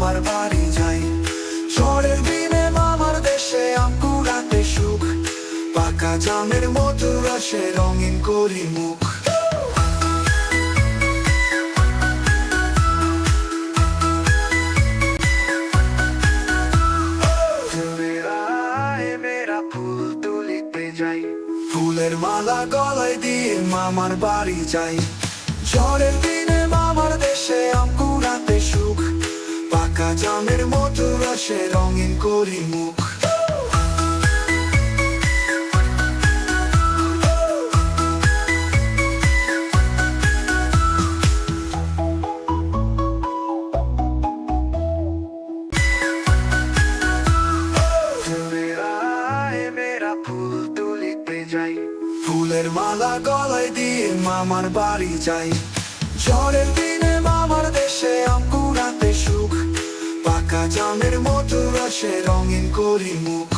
মামার বাড়ি যাই। ঝড়ের দিনে মামার দেশে আমকুড়াতে সুখ। পাকা জামের মতো রসে রঙিন করি মুখ। ফুলের মালা গলায় দিয়ে মামার বাড়ি যাই। ঝড়ের দিন পাকা জামের মতো রসে রঙিন করি মুখ। যাই। ফুলের মালা গলায় দিয়ে মামার বাড়ি যাই। ঝড়ের দিনে কুড়াতে সুখ মতো রসে রঙিন করি মুখ